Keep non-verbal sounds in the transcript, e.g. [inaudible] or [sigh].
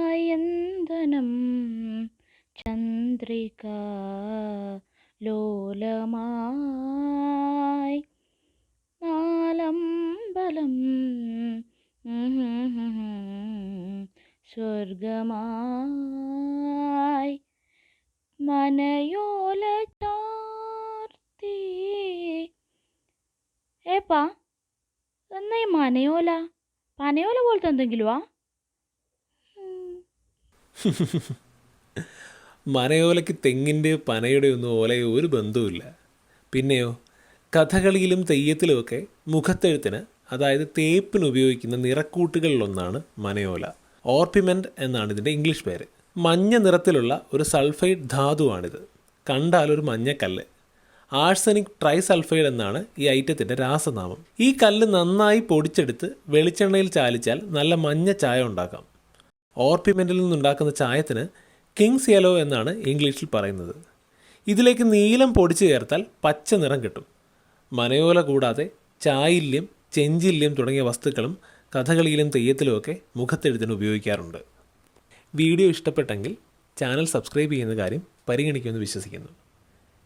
സായന്തനം ചന്ദ്രിക ലോലമായി നാലമ്പലം സ്വർഗമായി മനയോല ചാർത്തി ഏപ്പാ എന്നാ ഈ മനയോല പനയോല പോലത്തെ എന്തെങ്കിലുമാ [laughs] മനയോലയ്ക്ക് തെങ്ങിന്റെ പനയുടെ ഒന്നും ഓലയോ ഒരു ബന്ധവുമില്ല. പിന്നെയോ കഥകളിയിലും തെയ്യത്തിലുമൊക്കെ മുഖത്തെഴുത്തിന് അതായത് തേപ്പിന് ഉപയോഗിക്കുന്ന നിറക്കൂട്ടുകളിലൊന്നാണ് മനയോല. ഓർപ്പിമെന്റ് എന്നാണ് ഇതിന്റെ ഇംഗ്ലീഷ് പേര്. മഞ്ഞ നിറത്തിലുള്ള ഒരു സൾഫൈഡ് ധാതുവാണിത്. കണ്ടാൽ ഒരു മഞ്ഞക്കല്ല്. ആഴ്സനിക് ട്രൈസൾഫൈഡ് എന്നാണ് ഈ ഐറ്റത്തിന്റെ രാസനാമം. ഈ കല്ല് നന്നായി പൊടിച്ചെടുത്ത് വെളിച്ചെണ്ണയിൽ ചാലിച്ചാൽ നല്ല മഞ്ഞ ചായ ഉണ്ടാക്കാം. ഓർപ്പിമെന്റിൽ നിന്നുണ്ടാക്കുന്ന ചായത്തിന് കിങ്സ് യെലോ എന്നാണ് ഇംഗ്ലീഷിൽ പറയുന്നത്. ഇതിലേക്ക് നീലം പൊടിച്ചു ചേർത്താൽ പച്ച നിറം കിട്ടും. മനയോല കൂടാതെ ചായില്യം ചെഞ്ചില്യം തുടങ്ങിയ വസ്തുക്കളും കഥകളിയിലും തെയ്യത്തിലുമൊക്കെ മുഖത്തെഴുത്തിന് ഉപയോഗിക്കാറുണ്ട്. വീഡിയോ ഇഷ്ടപ്പെട്ടെങ്കിൽ ചാനൽ സബ്സ്ക്രൈബ് ചെയ്യുന്ന കാര്യം പരിഗണിക്കുമെന്ന് വിശ്വസിക്കുന്നു.